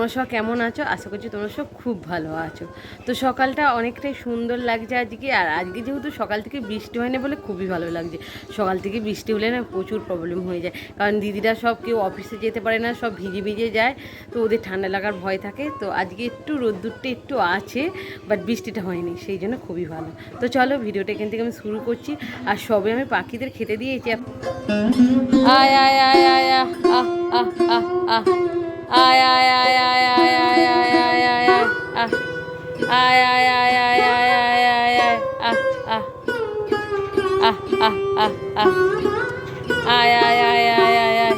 তোমরা সব কেমন আছো? আশা করছি তোমরা সব খুব ভালো আছো। তো সকালটা অনেকটাই সুন্দর লাগছে আজকে, আর আজকে যেহেতু সকাল থেকে বৃষ্টি হয় না বলে খুবই ভালো লাগছে। সকাল থেকে বৃষ্টি হলে না প্রচুর প্রবলেম হয়ে যায়। কারণ দিদিরা সব কেউ অফিসে যেতে পারে না, সব ভিজে ভিজে যায়, তো ওদের ঠান্ডা লাগার ভয় থাকে। তো আজকে একটু রোদ্দুরটা একটু আছে বাট বৃষ্টিটা হয়নি, সেই জন্য খুবই ভালো। তো চলো ভিডিওটা এখান থেকে আমি শুরু করছি, আর সবে আমি পাখিদের খেতে দিয়েছি। আয় আয় আয় আয় আয়, আহ আহ আহ আহ। আয় আয় আয় আয় আয় আয় আয় আয় আয় আয় আহ আয় আয় আয় আয় আয় আয় আয় আয় আহ আহ আহ আহ আহ আহ আয় আয় আয় আয় আয়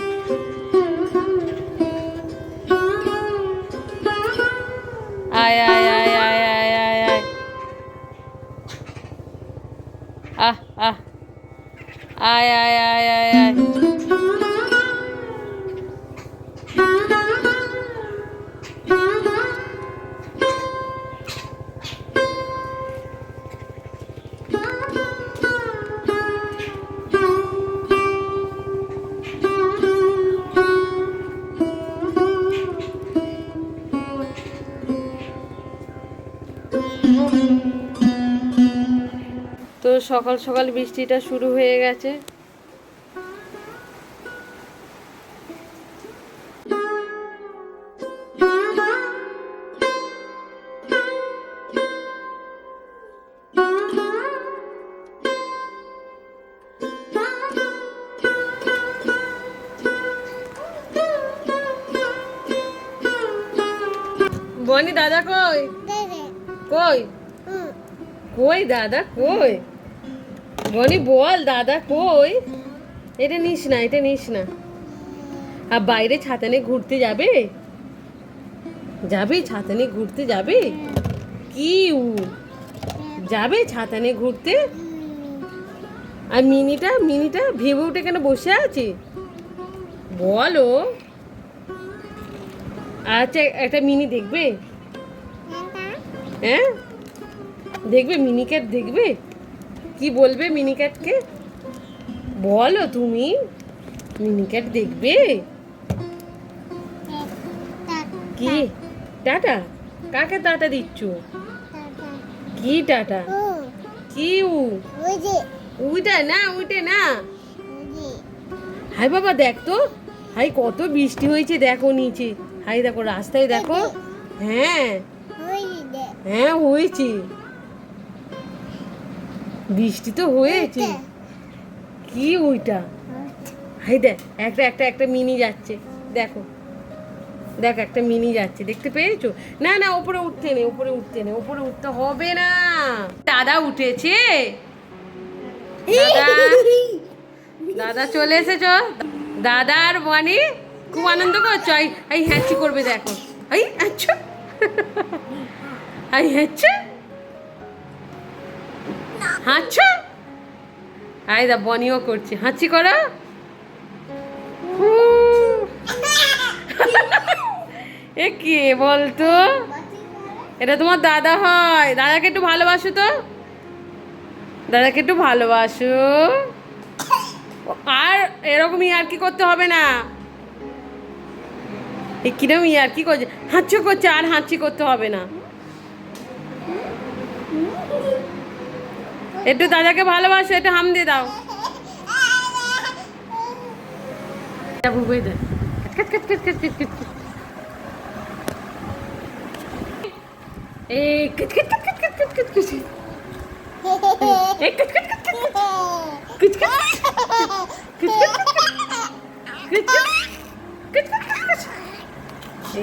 আয় আয় আয় আয় আয় আয় আয় আয় আহ আহ আয় আয় আয় আয় আয় সকাল সকাল বৃষ্টিটা শুরু হয়ে গেছে। বনি দাদা কই? কই? কই দাদা? কই? বনি বল দাদা কই? এটা নিস না এটা নিস না। আর বাইরে ছাতা নিয়ে ঘুরতে যাবে? যাবে ছাতা নিয়ে ঘুরতে যাবে? কি উ? যাবে ছাতা নিয়ে ঘুরতে? আর মিনিটা মিনিটা ভেবে উঠে কেন বসে আছে? বলো আচ্ছা একটা মিনি দেখবে? হ্যাঁ দেখবে মিনি ক্যাট দেখবে? কি বলবে মিনি ক্যাটকে বলো তুমি। মিনি ক্যাট দেখবে? কি? টাটা। কাকে টাটা দিচ্ছ? কি টাটা? কি উ? উইটা না, উইটে না। হাই বাবা, দেখ তো। হাই, কত বৃষ্টি হয়েছে, দেখো নিচে। হাই, দেখো রাস্তায় দেখো। হ্যাঁ। হ্যাঁ হয়েছে। বৃষ্টি তো হয়েছে। কি ওইটা? হাই দেখ একটা একটা একটা মিনি যাচ্ছে। দেখো দেখ একটা মিনি যাচ্ছে। দেখতে পেয়েছ? না না উপরে উঠতে নেই উপরে উঠতে নেই উপরে উঠতে হবে না। দাদা উঠেছে? দাদা দাদা চলে এসেছ? দাদা আর বানি খুব আনন্দ করছ? এই এই হ্যাঁচি করবে দেখো। এই আচ্ছা। এই হ্যাঁচে? হাঁচো? আই দা বনিও করছে। হাঁচি করো। এ কে বলতো? এটা তোমার দাদা হয়। দাদাকে একটু ভালোবাসো তো। দাদাকে একটু ভালোবাসো। আর এরকম কি করতে হবে না? এ কিরম ইয়ার কি করছে? হাঁচো করছে আর হাঁচি করতে হবে না। একটু দাদাকে ভালোবাসো একটু হাম দিয়ে দাও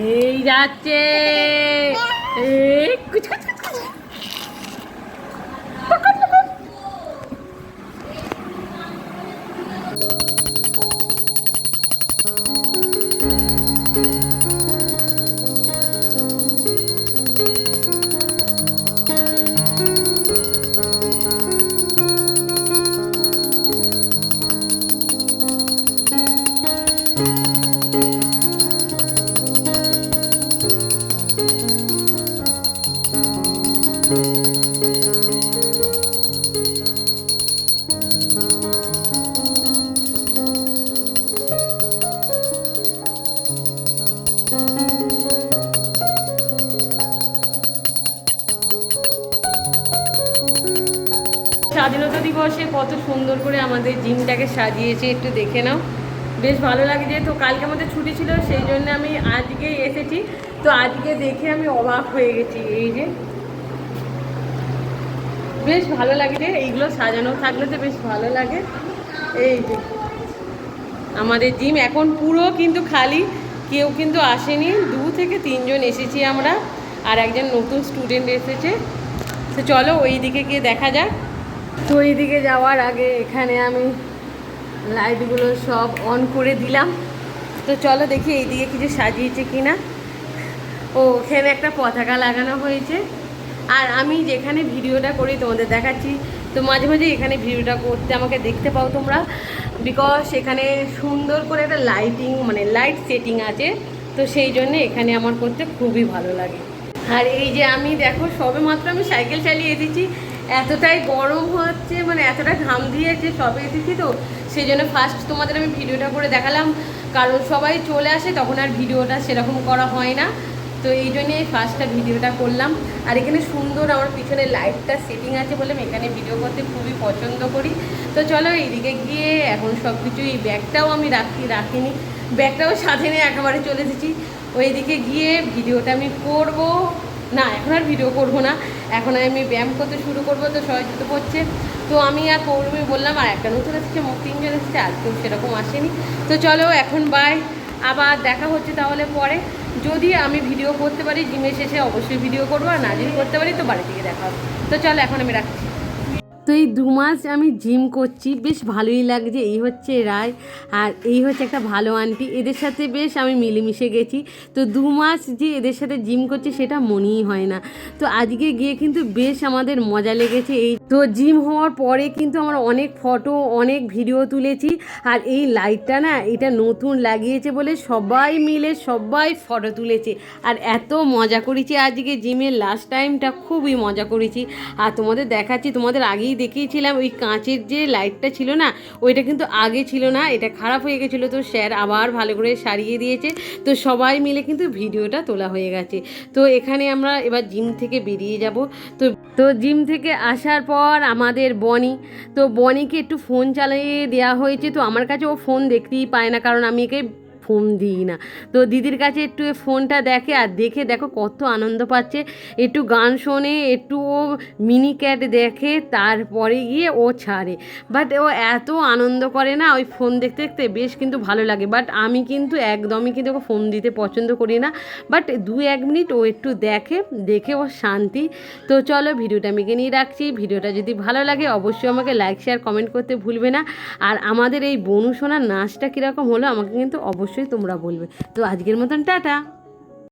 এই যাচ্ছে এই কুচ কুচ স্বাধীনতা দিবসে কত সুন্দর করে আমাদের জিমটাকে সাজিয়েছে, একটু দেখে নাও। বেশ ভালো লাগছে তো কালকে আমাদের ছুটি ছিল, সেই জন্য আমি আজকেই এসেছি। তো আজকে দেখে আমি অবাক হয়ে গেছি, এই যে। বেশ ভালো লাগছে এইগুলো সাজানো থাকলে তো বেশ ভালো লাগে। এই যে। আমাদের জিম এখন পুরো কিন্তু খালি, কেউ কিন্তু আসেনি। দু থেকে তিনজন এসেছি আমরা, আর একজন নতুন স্টুডেন্ট এসেছে। তো চলো ওই দিকে গিয়ে দেখা যাক। তো এইদিকে যাওয়ার আগে এখানে আমি লাইটগুলো সব অন করে দিলাম। তো চলো দেখি এইদিকে কিছু সাজিয়েছে কিনা। ও ওখানে একটা পতাকা লাগানো হয়েছে। আর আমি যেখানে ভিডিওটা করি তোমাদের দেখাচ্ছি, তো মাঝে মাঝে এখানে ভিডিওটা করতে আমাকে দেখতে পাও তোমরা। বিকজ এখানে সুন্দর করে একটা লাইটিং মানে লাইট সেটিং আছে। তো সেই জন্য এখানে আমার করতে খুবই ভালো লাগে। আর এই যে আমি দেখো সবে মাত্র আমি সাইকেল চালিয়ে এসেছি। এতটাই গরম হচ্ছে মানে এতটা ঘাম দিয়েছে সবে এসেছি তো সেই জন্য ফার্স্ট তোমাদের আমি ভিডিওটা করে দেখালাম। কারণ সবাই চলে আসে, তখন আর ভিডিওটা সেরকম করা হয় না। তো এই জন্যই ফার্স্টটা ভিডিওটা করলাম। আর এখানে সুন্দর আমার পিছনে লাইটটা সেটিং আছে বলে আমি এখানে ভিডিও করতে খুবই পছন্দ করি। তো চলো এইদিকে গিয়ে এখন সব কিছুই ব্যাগটাও আমি রাখি, রাখিনি। ব্যাগটাও সাথে নিয়ে একেবারে চলে এসেছি। ওইদিকে গিয়ে ভিডিওটা আমি করব। না, এখন আর ভিডিও করব না। এখন আমি ব্যায়াম করতে শুরু করব, তো সবাই জুতো পড়ছে তো আমি আর পৌর্ণমি বললাম, আর একটা নতুন এসেছে তিনজন এসেছে, আজকেও সেরকম আসেনি। তো চলো এখন বাই আবার দেখা হচ্ছে তাহলে পরে। যদি আমি ভিডিও করতে পারি জিমে শেষে অবশ্যই ভিডিও করব, আর না যদি করতে পারি, তো বাড়ি থেকে দেখা হবে। তো চলো, এখন আমি রাখছি। তো এই দু মাস আমি জিম করছি, বেশ ভালোই লাগছে। এই হচ্ছে রায়, আর এই হচ্ছে একটা ভালো আন্টি। এদের সাথে বেশ আমি মিলেমিশে গেছি। তো দু মাস যে এদের সাথে জিম করছি, সেটা মনেই হয় না। তো আজকে গিয়ে কিন্তু বেশ আমাদের মজা লেগেছে। এই তো জিম হওয়ার পরে কিন্তু আমরা অনেক ফটো, অনেক ভিডিও তুলেছি। আর এই লাইটটা না, এটা নতুন লাগিয়েছে বলে সবাই মিলে সবাই ফটো তুলেছে। আর এত মজা করেছি আজকে জিমের লাস্ট টাইমটা খুবই মজা করেছি। আর তোমাদের দেখাচ্ছি, তোমাদের আগেই দেখিয়েছিলাম, ওই কাঁচের যে লাইটটা ছিল না, ওইটা কিন্তু আগে ছিল না, এটা খারাপ হয়ে গেছিল। তো স্যার আবার ভালো করে সারিয়ে দিয়েছে। তো সবাই মিলে কিন্তু ভিডিওটা তোলা হয়ে গেছে। তো এখানে আমরা এবার জিম থেকে বেরিয়ে যাব। তো তো জিম থেকে আসার পর আমাদের বনি, তো বনিকে একটু ফোন চালিয়ে দেওয়া হয়েছে। তো আমার কাছে ও ফোন দেখতেই পায় না, কারণ আমি একে ফোন দিই না। তো দিদির কাছে একটু ফোনটা দেখে আর দেখে দেখো কত আনন্দ পাচ্ছে। একটু গান শোনে, একটু ও মিনি ক্যাট দেখে, তারপরে গিয়ে ও ছাড়ে। বাট ও এত আনন্দ করে না, ওই ফোন দেখতে দেখতে বেশ কিন্তু ভালো লাগে। বাট আমি কিন্তু একদমই কিন্তু ওকে ফোন দিতে পছন্দ করি না। বাট দু এক মিনিট ও একটু দেখে দেখে ও শান্তি। তো চলো ভিডিওটা আমি নিয়ে রাখছি। ভিডিওটা যদি ভালো লাগে অবশ্যই আমাকে লাইক শেয়ার কমেন্ট করতে ভুলবে না। আর আমাদের এই বনু নাচটা কীরকম হলো আমাকে কিন্তু অবশ্যই তোমরা বলবে। তো আজকের মতন টাটা।